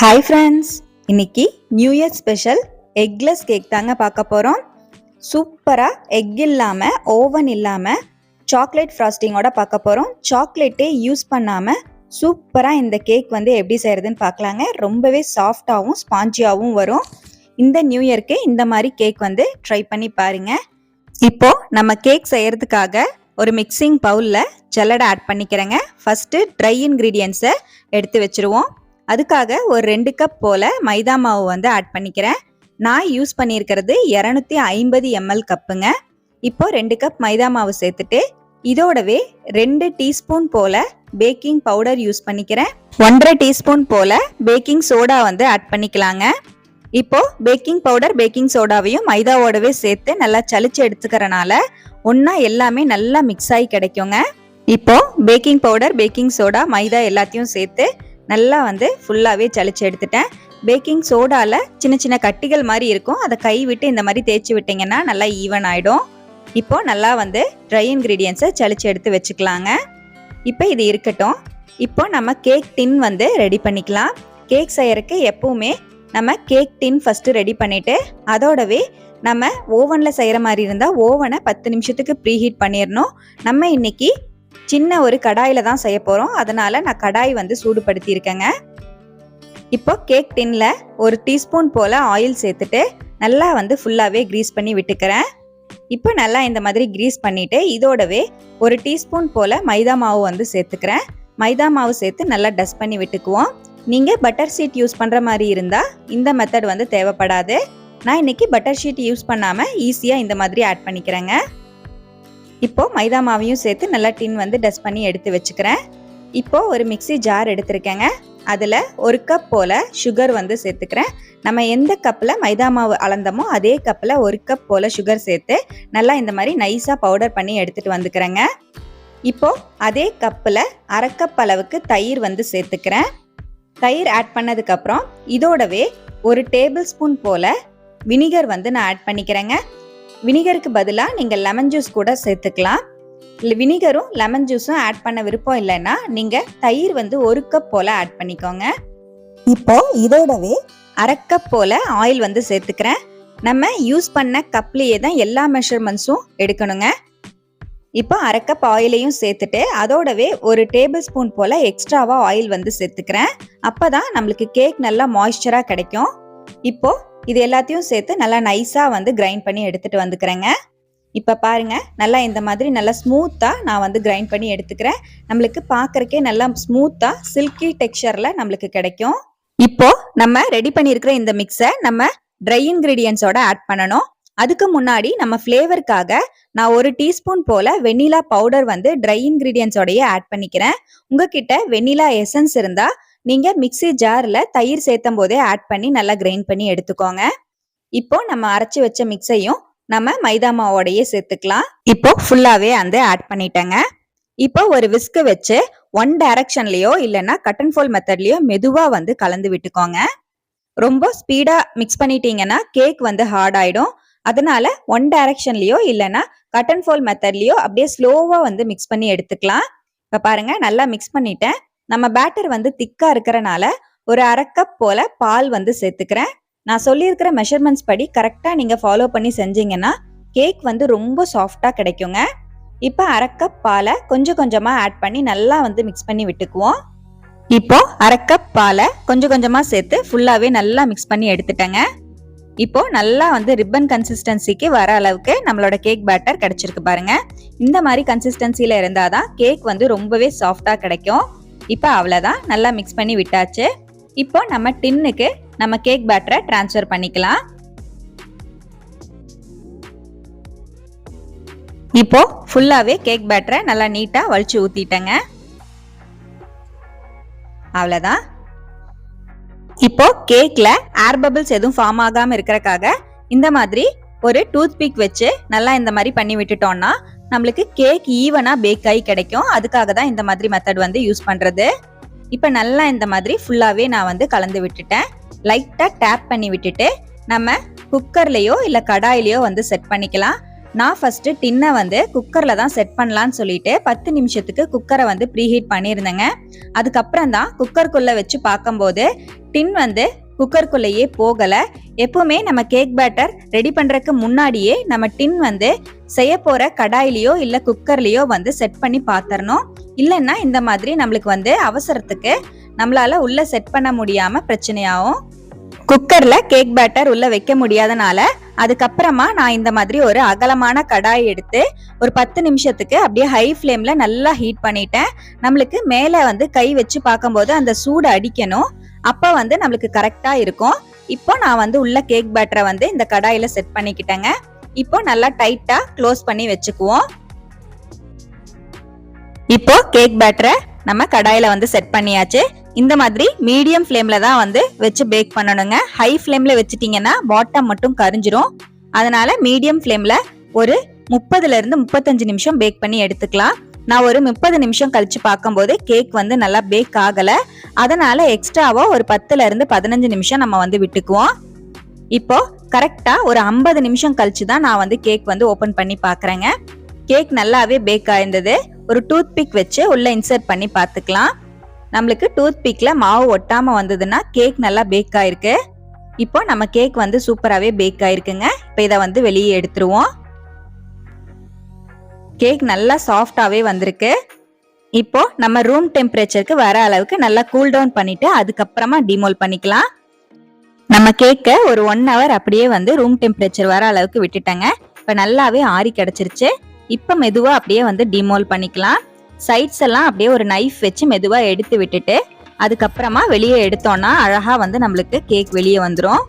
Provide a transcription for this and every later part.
Hi friends இன்னைக்கு new year special eggless cake தாங்க பார்க்க போகிறோம் சூப்பராக எக் இல்லாமல் ஓவன் இல்லாமல் சாக்லேட் ஃப்ராஸ்டிங்கோட பார்க்க போகிறோம் சாக்லேட்டே யூஸ் பண்ணாமல் சூப்பராக இந்த கேக் வந்து எப்படி செய்கிறதுன்னு பார்க்கலாங்க. ரொம்பவே சாஃப்டாகவும் ஸ்பாஞ்சியாகவும் வரும். இந்த நியூ இயர்க்கு இந்த மாதிரி கேக் வந்து ட்ரை பண்ணி பாருங்கள் இப்போது நம்ம கேக் செய்யறதுக்காக ஒரு மிக்சிங் பவுலில் ஜல்லடை ஆட் பண்ணிக்கிறேங்க. ஃபஸ்ட்டு ட்ரை இன்க்ரீடியன்ஸை எடுத்து வச்சுருவோம். அதுக்காக ஒரு ரெண்டு கப் போல் மைதா மாவு வந்து ஆட் பண்ணிக்கிறேன். நான் யூஸ் பண்ணியிருக்கிறது இரநூத்தி ஐம்பது எம்எல் கப்புங்க இப்போ ரெண்டு கப் மைதா மாவு சேர்த்துட்டு இதோடவே ரெண்டு டீஸ்பூன் போல பேக்கிங் பவுடர் யூஸ் பண்ணிக்கிறேன். ஒன்றரை டீஸ்பூன் போல பேக்கிங் சோடா வந்து ஆட் பண்ணிக்கலாங்க. இப்போ பேக்கிங் பவுடர் பேக்கிங் சோடாவையும் மைதாவோடவே சேர்த்து நல்லா சளிச்சு எடுத்துக்கிறனால ஒன்றா எல்லாமே நல்லா மிக்ஸ் ஆகி கிடைக்குங்க. இப்போ பேக்கிங் பவுடர் பேக்கிங் சோடா மைதா எல்லாத்தையும் சேர்த்து நல்லா வந்து ஃபுல்லாகவே சளிச்சு எடுத்துட்டேன். பேக்கிங் சோடாவில் சின்ன சின்ன கட்டிகள் மாதிரி இருக்கும். அதை கை விட்டு இந்த மாதிரி தேய்ச்சி விட்டிங்கன்னா நல்லா ஈவன் ஆகிடும் இப்போ நல்லா வந்து ட்ரை இன்க்ரீடியன்ஸை சளிச்சு எடுத்து வச்சுக்கலாங்க. இப்போ இது இருக்கட்டும். இப்போ நம்ம கேக் டின் வந்து ரெடி பண்ணிக்கலாம். கேக் செய்யறதுக்கு எப்பவுமே நம்ம கேக் டின் ஃபஸ்ட்டு ரெடி பண்ணிவிட்டு அதோடவே நம்ம ஓவனில் செய்கிற மாதிரி இருந்தால் ஓவனை பத்து நிமிஷத்துக்கு ப்ரீஹீட் பண்ணிடணும். நம்ம இன்னைக்கு சின்ன ஒரு கடாயில் தான் செய்ய போகிறோம் அதனால் நான் கடாய் வந்து சூடுபடுத்தியிருக்கேங்க. இப்போ கேக் டின்னில் ஒரு டீஸ்பூன் போல் ஆயில் சேர்த்துட்டு நல்லா வந்து ஃபுல்லாகவே க்ரீஸ் பண்ணி விட்டுக்கிறேன். இப்போ நல்லா இந்த மாதிரி க்ரீஸ் பண்ணிவிட்டு இதோடவே ஒரு டீஸ்பூன் போல் மைதா மாவு வந்து சேர்த்துக்கிறேன். மைதா மாவு சேர்த்து நல்லா டஸ்ட் பண்ணி விட்டுக்குவோம். நீங்கள் பட்டர் ஷீட் யூஸ் பண்ணுற மாதிரி இருந்தால் இந்த மெத்தட் வந்து தேவைப்படாது. நான் இன்னைக்கு பட்டர் ஷீட் யூஸ் பண்ணாமல் ஈஸியாக இந்த மாதிரி ஆட் பண்ணிக்கிறேங்க. இப்போது மைதா மாவையும் சேர்த்து நல்லா டின் வந்து டஸ்ட் பண்ணி எடுத்து வச்சுக்கிறேன். இப்போது ஒரு மிக்ஸி ஜார் எடுத்திருக்கேங்க. அதில் ஒரு கப் போல் சுகர் வந்து சேர்த்துக்கிறேன். நம்ம எந்த கப்பில் மைதா மாவு அளந்தமோ அதே கப்பில் ஒரு கப் போல் சுகர் சேர்த்து நல்லா இந்த மாதிரி நைஸாக பவுடர் பண்ணி எடுத்துகிட்டு வந்துக்கிறேங்க. இப்போது அதே கப்பில் அரை கப் அளவுக்கு தயிர் வந்து சேர்த்துக்கிறேன். தயிர் ஆட் பண்ணதுக்கப்புறம் இதோடவே ஒரு டேபிள் ஸ்பூன் போல் வினிகர் வந்து நான் ஆட் பண்ணிக்கிறேங்க. வினிகருக்கு பதிலாக நீங்கள் லெமன் ஜூஸ் கூட சேர்த்துக்கலாம். இல்லை வினிகரும் லெமன் ஜூஸும் ஆட் பண்ண விருப்பம் இல்லைன்னா நீங்கள் தயிர் வந்து ஒரு கப் போல் ஆட் பண்ணிக்கோங்க. இப்போ இதோடவே அரை கப் போல் ஆயில் வந்து சேர்த்துக்கிறேன். நம்ம யூஸ் பண்ண கப்லேயே தான் எல்லா மெஷர்மெண்ட்ஸும் எடுக்கணுங்க. இப்போ அரை கப் ஆயிலையும் சேர்த்துட்டு அதோடவே ஒரு டேபிள் ஸ்பூன் போல் எக்ஸ்ட்ராவாக ஆயில் வந்து சேர்த்துக்கிறேன். அப்போ தான் நம்மளுக்கு கேக் நல்லா மாய்ஸ்சராக கிடைக்கும். இப்போ இது எல்லாத்தையும் சேர்த்து நல்லா நைஸாக வந்து கிரைண்ட் பண்ணி எடுத்துகிட்டு வந்துக்கிறேங்க. இப்போ பாருங்கள் நல்லா இந்த மாதிரி நல்லா ஸ்மூத்தாக நான் வந்து கிரைண்ட் பண்ணி எடுத்துக்கிறேன். நம்மளுக்கு பார்க்கறக்கே நல்லா ஸ்மூத்தாக சில்கி டெக்ஸ்சரில் நம்மளுக்கு கிடைக்கும். இப்போ நம்ம ரெடி பண்ணியிருக்கிற இந்த மிக்ஸை நம்ம ட்ரை இன்க்ரீடியன்ஸோட ஆட் பண்ணணும். அதுக்கு முன்னாடி நம்ம ஃப்ளேவருக்காக நான் ஒரு டீஸ்பூன் போல வெண்ணிலா பவுடர் வந்து ட்ரை இன்க்ரீடியன்ஸோடய ஆட் பண்ணிக்கிறேன். உங்ககிட்ட வெண்ணிலா எசன்ஸ் இருந்தால் நீங்க மிக்ஸி ஜார்ல தயிர் சேர்த்தும் போதே ஆட் பண்ணி நல்லா கிரைண்ட் பண்ணி எடுத்துக்கோங்க. இப்போ நம்ம அரைச்சி வச்ச மிக்ஸையும் நம்ம மைதா மாவோடையே சேர்த்துக்கலாம். இப்போ ஃபுல்லாவே அந்த ஆட் பண்ணிட்டேங்க. இப்போ ஒரு விஸ்கு வச்சு ஒன் டைரக்ஷன்லயோ இல்லைன்னா கட் அண்ட் ஃபோல் மெத்தட்லயோ மெதுவா வந்து கலந்து விட்டுக்கோங்க. ரொம்ப ஸ்பீடா மிக்ஸ் பண்ணிட்டீங்கன்னா கேக் வந்து ஹார்ட் ஆயிடும். அதனால ஒன் டைரக்ஷன்லயோ இல்லைன்னா கட் அண்ட் ஃபோல் மெத்தட்லயோ அப்படியே ஸ்லோவா வந்து மிக்ஸ் பண்ணி எடுத்துக்கலாம். இப்போ பாருங்க நல்லா மிக்ஸ் பண்ணிட்டேன். நம்ம பேட்டர் வந்து திக்கா இருக்கிறனால ஒரு அரை கப் போல பால் வந்து சேர்த்துக்கிறேன். நான் சொல்லியிருக்கிற மெஷர்மெண்ட்ஸ் படி கரெக்டாக நீங்கள் ஃபாலோ பண்ணி செஞ்சீங்கன்னா கேக் வந்து ரொம்ப சாஃப்டாக கிடைக்குங்க. இப்போ அரை கப் பாலை கொஞ்சம் கொஞ்சமாக ஆட் பண்ணி நல்லா வந்து மிக்ஸ் பண்ணி விட்டுக்குவோம். இப்போ அரை கப் பாலை கொஞ்சம் கொஞ்சமாக சேர்த்து ஃபுல்லாகவே நல்லா மிக்ஸ் பண்ணி எடுத்துட்டேங்க. இப்போ நல்லா வந்து ரிப்பன் கன்சிஸ்டன்சிக்கு வர அளவுக்கு நம்மளோட கேக் பேட்டர் கிடைச்சிருக்கு பாருங்க. இந்த மாதிரி கன்சிஸ்டன்சில இருந்தாதான் கேக் வந்து ரொம்பவே சாஃப்டா கிடைக்கும். இப்போ அவ்வளோதான் நல்லா மிக்ஸ் பண்ணி விட்டாச்சு. இப்போ நம்ம டின்னுக்கு நம்ம கேக் பேட்டரை டிரான்ஸ்ஃபர் பண்ணிக்கலாம். இப்போ ஃபுல்லாகவே கேக் பேட்டரை நல்லா நீட்டாக வலிச்சு ஊற்றிட்டேங்க அவ்வளோதான் இப்போ கேக்கில் ஏர் பபிள்ஸ் எதுவும் ஃபார்ம் ஆகாமல் இருக்கிறக்காக இந்த மாதிரி ஒரு டூத் பிக் வச்சு நல்லா இந்த மாதிரி பண்ணி விட்டுட்டோம்னா நம்மளுக்கு கேக் ஈவனாக பேக் ஆகி கிடைக்கும். அதுக்காக தான் இந்த மாதிரி மெத்தட் வந்து யூஸ் பண்ணுறது இப்போ நல்லா இந்த மாதிரி ஃபுல்லாகவே நான் வந்து கலந்து விட்டுட்டேன். லைட்டாக டேப் பண்ணி விட்டுட்டு நம்ம குக்கர்லேயோ இல்லை கடாயிலையோ வந்து செட் பண்ணிக்கலாம். நான் ஃபஸ்ட்டு டின்னை வந்து குக்கரில் தான் செட் பண்ணலான்னு சொல்லிட்டு பத்து நிமிஷத்துக்கு குக்கரை வந்து ப்ரீஹீட் பண்ணியிருந்தேங்க. அதுக்கப்புறம் தான் குக்கருக்குள்ளே வச்சு பார்க்கும்போது டின் வந்து குக்கருக்குள்ளேயே போகலை. எப்போவுமே நம்ம கேக் பேட்டர் ரெடி பண்ணுறதுக்கு முன்னாடியே நம்ம டின் வந்து செய்ய போற கடாயிலையோ இல்லை குக்கர்லயோ வந்து செட் பண்ணி பாத்திரணும். இல்லைன்னா இந்த மாதிரி நம்மளுக்கு வந்து அவசரத்துக்கு நம்மளால உள்ள செட் பண்ண முடியாமல் பிரச்சனையாகும். குக்கரில் கேக் பேட்டர் உள்ள வைக்க முடியாதனால அதுக்கப்புறமா நான் இந்த மாதிரி ஒரு அகலமான கடாய் எடுத்து ஒரு பத்து நிமிஷத்துக்கு அப்படியே ஹை ஃப்ளேம்ல நல்லா ஹீட் பண்ணிட்டேன். நம்மளுக்கு மேலே வந்து கை வச்சு பார்க்கும்போது அந்த சூடு அடிக்கணும். அப்போ வந்து நம்மளுக்கு கரெக்டா இருக்கும். இப்போ நான் வந்து உள்ள கேக் பேட்டரை வந்து இந்த கடாயில செட் பண்ணிக்கிட்டேங்க. இப்போ நல்லா டைட்டா க்ளோஸ் பண்ணி வச்சுக்குவோம். இப்போ கேக் பேட்டரை நம்ம கடாயில வந்து செட் பண்ணியாச்சு. இந்த மாதிரி மீடியம் ஃப்ளேம்ல தான் வந்து வச்சு பேக் பண்ணணுங்க. ஹை ஃப்ளேம்ல வச்சுட்டீங்கன்னா பாட்டம் மட்டும் கரிஞ்சிரும். அதனால மீடியம் ஃப்ளேம்ல ஒரு முப்பதுல இருந்து முப்பத்தஞ்சு நிமிஷம் பேக் பண்ணி எடுத்துக்கலாம். நான் ஒரு முப்பது நிமிஷம் கழிச்சு பார்க்கும்போது கேக் வந்து நல்லா பேக் ஆகல. அதனால எக்ஸ்ட்ராவா ஒரு பத்துல இருந்து பதினஞ்சு நிமிஷம் நம்ம வந்து விட்டுக்குவோம். இப்போ கரெக்டாக ஒரு ஐம்பது நிமிஷம் கழிச்சு தான் நான் வந்து கேக் வந்து ஓப்பன் பண்ணி பார்க்குறேங்க கேக் நல்லாவே பேக் ஆயிருந்தது. ஒரு டூத் பிக் வச்சு உள்ளே இன்சர்ட் பண்ணி பார்த்துக்கலாம் நம்மளுக்கு டூத் பிக்கில் மாவு ஒட்டாமல் வந்ததுன்னா கேக் நல்லா பேக் ஆயிருக்கு. இப்போ நம்ம கேக் வந்து சூப்பராகவே பேக் ஆயிருக்குங்க. இப்போ இதை வந்து வெளியே எடுத்துருவோம். கேக் நல்லா சாஃப்டாகவே வந்திருக்கு. இப்போ நம்ம ரூம் டெம்பரேச்சருக்கு வர அளவுக்கு நல்லா கூல் டவுன் பண்ணிட்டு அதுக்கப்புறமா டிமோல் பண்ணிக்கலாம். நம்ம கேக்கை ஒரு ஒன் ஹவர் அப்படியே வந்து ரூம் டெம்பரேச்சர் வர அளவுக்கு விட்டுட்டேங்க. இப்போ நல்லாவே ஆறி கிடச்சிருச்சு. இப்போ மெதுவாக அப்படியே வந்து டிமோல் பண்ணிக்கலாம். சைட்ஸ் எல்லாம் அப்படியே ஒரு நைஃப் வச்சு மெதுவாக எடுத்து விட்டுட்டு அதுக்கப்புறமா வெளியே எடுத்தோம்னா அழகாக வந்து நம்மளுக்கு கேக் வெளியே வந்துடும்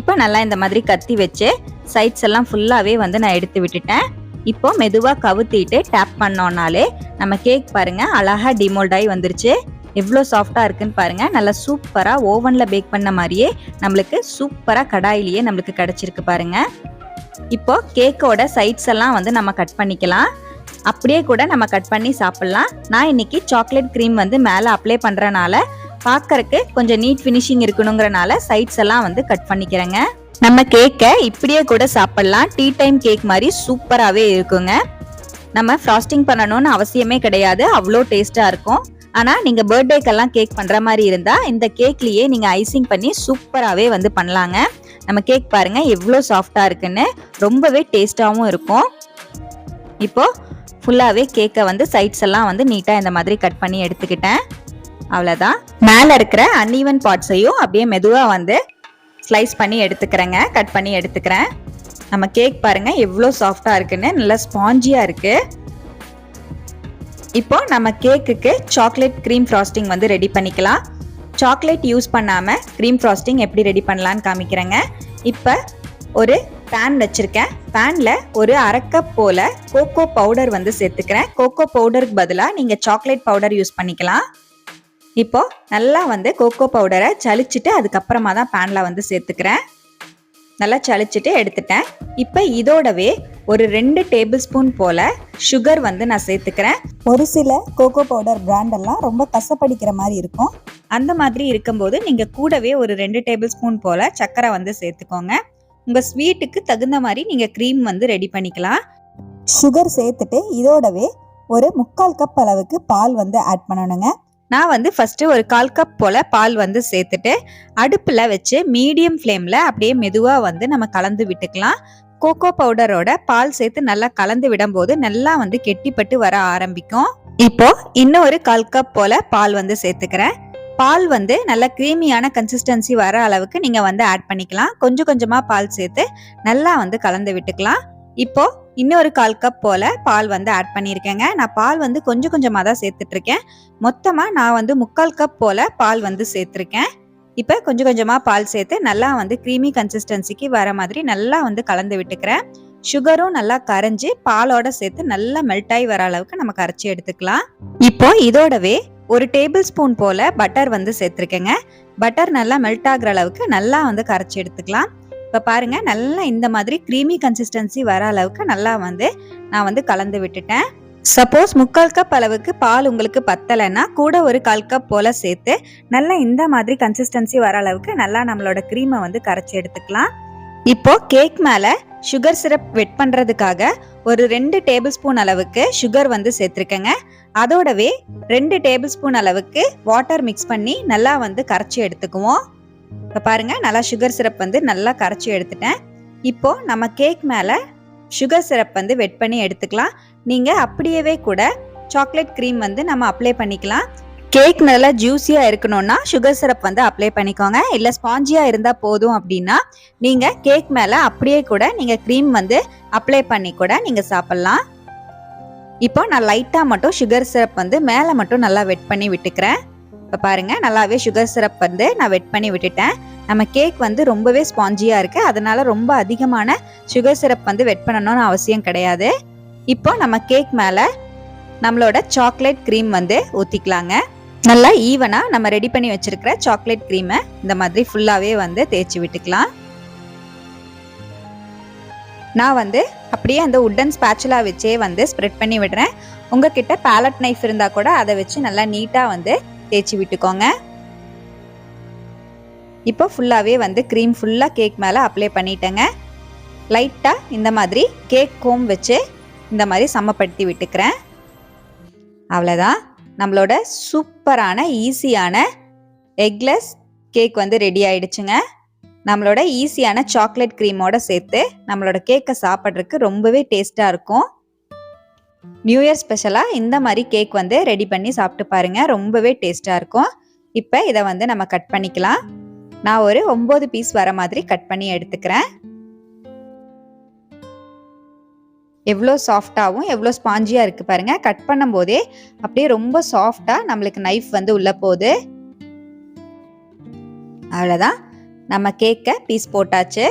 இப்போ நல்லா இந்த மாதிரி கத்தி வச்சு சைட்ஸ் எல்லாம் ஃபுல்லாகவே வந்து நான் எடுத்து விட்டுட்டேன். இப்போ மெதுவாக கவுத்திட்டு டேப் பண்ணோன்னாலே நம்ம கேக் பாருங்க அழகாக டிமோல்டாகி வந்துருச்சு. எவ்வளோ சாஃப்டாக இருக்குன்னு பாருங்கள் நல்லா சூப்பராக ஓவனில் பேக் பண்ண மாதிரியே நம்மளுக்கு சூப்பராக கடாயிலேயே நம்மளுக்கு கிடச்சிருக்கு பாருங்க. இப்போ கேக்கோட சைட்ஸ் எல்லாம் வந்து நம்ம கட் பண்ணிக்கலாம். அப்படியே கூட நம்ம கட் பண்ணி சாப்பிட்லாம். நான் இன்னைக்கு சாக்லேட் க்ரீம் வந்து மேலே அப்ளை பண்ணுறனால பார்க்கறக்கு கொஞ்சம் நீட் ஃபினிஷிங் இருக்கணுங்கிறனால சைட்ஸ் எல்லாம் வந்து கட் பண்ணிக்கிறேங்க. நம்ம கேக்கை இப்படியே கூட சாப்பிட்லாம். டீ டைம் கேக் மாதிரி சூப்பராகவே இருக்குங்க. நம்ம ஃப்ராஸ்டிங் பண்ணணும்னு அவசியமே கிடையாது. அவ்வளோ டேஸ்ட்டாக இருக்கும். ஆனால் நீங்கள் பர்த்டேக்கெல்லாம் கேக் பண்ணுற மாதிரி இருந்தால் இந்த கேக்லேயே நீங்கள் ஐசிங் பண்ணி சூப்பராகவே வந்து பண்ணலாங்க. நம்ம கேக் பாருங்கள் எவ்வளோ சாஃப்டாக இருக்குன்னு. ரொம்பவே டேஸ்ட்டாகவும் இருக்கும். இப்போது ஃபுல்லாகவே கேக்கை வந்து சைட்ஸ் எல்லாம் வந்து நீட்டாக இந்த மாதிரி கட் பண்ணி எடுத்துக்கிட்டேன். அவ்வளோதான் மேலே இருக்கிற அன்ஈவன் பார்ட்ஸையும் அப்படியே மெதுவாக வந்து ஸ்லைஸ் பண்ணி எடுத்துக்கிறேங்க கட் பண்ணி எடுத்துக்கிறேன். நம்ம கேக் பாருங்கள் எவ்வளோ சாஃப்டாக இருக்குன்னு. நல்லா ஸ்பாஞ்சியாக இருக்குது இப்போ நம்ம கேக்குக்கு சாக்லேட் க்ரீம் ஃப்ராஸ்டிங் வந்து ரெடி பண்ணிக்கலாம். சாக்லேட் யூஸ் பண்ணாமல் க்ரீம் ஃப்ராஸ்டிங் எப்படி ரெடி பண்ணலான்னு காமிக்கிறேங்க. இப்போ ஒரு பேன் வச்சுருக்கேன். பேனில் ஒரு அரை கப் போல் கோகோ பவுடர் வந்து சேர்த்துக்கிறேன். கோகோ பவுடருக்கு பதிலாக நீங்கள் சாக்லேட் பவுடர் யூஸ் பண்ணிக்கலாம். இப்போது நல்லா வந்து கோகோ பவுடரை சளிச்சிட்டு அதுக்கப்புறமா தான் பேனில் வந்து சேர்த்துக்கிறேன். நல்லா சலிச்சுட்டு எடுத்துட்டேன். இப்போ இதோடவே ஒரு ரெண்டு டேபிள் ஸ்பூன் போல் சுகர் வந்து நான் சேர்த்துக்கிறேன். ஒரு சில கோகோ பவுடர் பிராண்டெல்லாம் ரொம்ப கசப்படிக்கிற மாதிரி இருக்கும். அந்த மாதிரி இருக்கும்போது நீங்கள் கூடவே ஒரு ரெண்டு டேபிள் ஸ்பூன் போல் சர்க்கரை வந்து சேர்த்துக்கோங்க. உங்கள் ஸ்வீட்டுக்கு தகுந்த மாதிரி நீங்கள் க்ரீம் வந்து ரெடி பண்ணிக்கலாம். சுகர் சேர்த்துட்டு இதோடவே ஒரு முக்கால் கப் அளவுக்கு பால் வந்து ஆட் பண்ணணுங்க. நான் வந்து ஃபஸ்ட்டு ஒரு கால் கப் போல் பால் வந்து சேர்த்துட்டு அடுப்பில் வச்சு மீடியம் ஃப்ளேமில் அப்படியே மெதுவாக வந்து நம்ம கலந்து விட்டுக்கலாம். கோகோ பவுடரோட பால் சேர்த்து நல்லா கலந்து விடும்போது நல்லா வந்து கெட்டிப்பட்டு வர ஆரம்பிக்கும். இப்போ இன்னொரு கால் கப் போல் பால் வந்து சேர்த்துக்கிறேன். பால் வந்து நல்ல க்ரீமியான கன்சிஸ்டன்சி வர அளவுக்கு நீங்கள் வந்து ஆட் பண்ணிக்கலாம். கொஞ்சம் கொஞ்சமாக பால் சேர்த்து நல்லா வந்து கலந்து விட்டுக்கலாம். இப்போது இன்னொரு கால் கப் போல் பால் வந்து ஆட் பண்ணியிருக்கேங்க. நான் பால் வந்து கொஞ்சம் கொஞ்சமாக தான் சேர்த்துட்ருக்கேன். மொத்தமாக நான் வந்து முக்கால் கப் போல் பால் வந்து சேர்த்துருக்கேன். இப்போ கொஞ்சம் கொஞ்சமாக பால் சேர்த்து நல்லா வந்து க்ரீமி கன்சிஸ்டன்சிக்கு வர மாதிரி நல்லா வந்து கலந்து விட்டுக்கிறேன். சுகரும் நல்லா கரைஞ்சி பாலோட சேர்த்து நல்லா மெல்ட் ஆகி வர அளவுக்கு நம்ம கரைச்சி எடுத்துக்கலாம். இப்போ இதோடவே ஒரு டேபிள் ஸ்பூன் போல் பட்டர் வந்து சேர்த்துருக்கேங்க. பட்டர் நல்லா மெல்ட் ஆகுற அளவுக்கு நல்லா வந்து கரைச்சி எடுத்துக்கலாம். இப்போ பாருங்கள் நல்லா இந்த மாதிரி க்ரீமி கன்சிஸ்டன்சி வர அளவுக்கு நல்லா வந்து நான் வந்து கலந்து விட்டுட்டேன். சப்போஸ் முக்கால் கப் அளவுக்கு பால் உங்களுக்கு பத்தலைன்னா கூட ஒரு கால் கப் போல் சேர்த்து நல்லா இந்த மாதிரி கன்சிஸ்டன்சி வர அளவுக்கு நல்லா நம்மளோட க்ரீமை வந்து கரைச்சி எடுத்துக்கலாம். இப்போது கேக் மேலே சுகர் சிரப் வெட் பண்ணுறதுக்காக ஒரு ரெண்டு டேபிள் ஸ்பூன் அளவுக்கு சுகர் வந்து சேர்த்துருக்கேங்க. அதோடவே ரெண்டு டேபிள் ஸ்பூன் அளவுக்கு வாட்டர் மிக்ஸ் பண்ணி நல்லா வந்து கரைச்சி எடுத்துக்குவோம். இப்போ பாருங்கள் நல்லா சுகர் சிரப் வந்து நல்லா கரைச்சி எடுத்துட்டேன். இப்போது நம்ம கேக் மேலே சுகர் சிரப் வந்து வெட் பண்ணி எடுத்துக்கலாம். நீங்கள் அப்படியே கூட சாக்லேட் க்ரீம் வந்து நம்ம அப்ளை பண்ணிக்கலாம். கேக் நல்லா ஜூஸியாக இருக்கணும்னா சுகர் சிரப் வந்து அப்ளை பண்ணிக்கோங்க. இல்லை ஸ்பாஞ்சியாக இருந்தால் போதும் அப்படின்னா நீங்கள் கேக் மேலே அப்படியே கூட நீங்கள் க்ரீம் வந்து அப்ளை பண்ணி கூட நீங்கள் சாப்பிட்லாம். இப்போ நான் லைட்டாக மட்டும் சுகர் சிரப் வந்து மேலே மட்டும் நல்லா வெட் பண்ணி விட்டுக்கிறேன். இப்போ பாருங்கள் நல்லாவே சுகர் சிரப் வந்து நான் வெட் பண்ணி விட்டுட்டேன். நம்ம கேக் வந்து ரொம்பவே ஸ்பாஞ்சியாக இருக்குது அதனால் ரொம்ப அதிகமான சுகர் சிரப் வந்து வெட் பண்ணணும்னு அவசியம் கிடையாது. இப்போ நம்ம கேக் மேலே நம்மளோட சாக்லேட் க்ரீம் வந்து ஊற்றிக்கலாங்க நல்லா ஈவனாக நம்ம ரெடி பண்ணி வச்சுருக்கிற சாக்லேட் க்ரீமை இந்த மாதிரி ஃபுல்லாகவே வந்து தேய்ச்சி விட்டுக்கலாம். நான் வந்து அப்படியே அந்த உட்டன் ஸ்பேச்சுலா வச்சே வந்து ஸ்ப்ரெட் பண்ணி விடுறேன். உங்ககிட்ட பேலட் நைஃப் இருந்தால் கூட அதை வச்சு நல்லா நீட்டாக வந்து தேய்ச்சி விட்டுக்கோங்க. இப்போ ஃபுல்லாகவே வந்து க்ரீம் ஃபுல்லாக கேக் மேலே அப்ளை பண்ணிட்டேங்க. லைட்டாக இந்த மாதிரி கேக் கோம் வச்சு இந்த மாதிரி சமப்படுத்தி விட்டுக்கிறேன். அவ்வளோதான் நம்மளோட சூப்பரான ஈஸியான எக்லெஸ் கேக் வந்து ரெடி ஆயிடுச்சுங்க. நம்மளோட ஈஸியான சாக்லேட் க்ரீமோட சேர்த்து நம்மளோட கேக்கை சாப்பிட்றதுக்கு ரொம்பவே டேஸ்ட்டாக இருக்கும். நியூ இயர் ஸ்பெஷலாக இந்த மாதிரி கேக் வந்து ரெடி பண்ணி சாப்பிட்டு பாருங்க. ரொம்பவே டேஸ்ட்டாக இருக்கும். இப்போ இதை வந்து நம்ம கட் பண்ணிக்கலாம். நான் ஒரு ஒம்பது பீஸ் வர மாதிரி கட் பண்ணி எடுத்துக்கிறேன். எவ்வளோ சாஃப்டாகவும் எவ்வளோ ஸ்பாஞ்சியாக இருக்குது பாருங்கள் கட் பண்ணும்போதே அப்படியே ரொம்ப சாஃப்டாக நம்மளுக்கு நைஃப் வந்து உள்ளே போகுது. அவ்வளோதான் நம்ம கேக்கை பீஸ் போட்டாச்சு.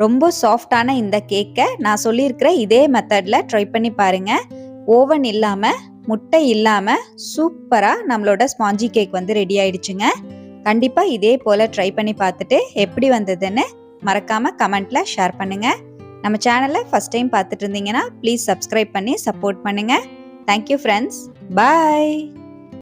ரொம்ப சாஃப்டான இந்த கேக்கை நான் சொல்லியிருக்கிற இதே மெத்தடில் ட்ரை பண்ணி பாருங்கள் ஓவன் இல்லாமல் முட்டை இல்லாமல் சூப்பராக நம்மளோட ஸ்பாஞ்சி கேக் வந்து ரெடி ஆயிடுச்சுங்க. கண்டிப்பாக இதே போல் ட்ரை பண்ணி பார்த்துட்டு எப்படி வந்ததுன்னு மறக்காமல் கமெண்ட்டில் ஷேர் பண்ணுங்கள் நம்ம சேனலை ஃபஸ்ட் டைம் பார்த்துட்டு இருந்தீங்கன்னா ப்ளீஸ் சப்ஸ்கிரைப் பண்ணி சப்போர்ட் பண்ணுங்கள் தேங்க்யூ ஃப்ரெண்ட்ஸ் பாய்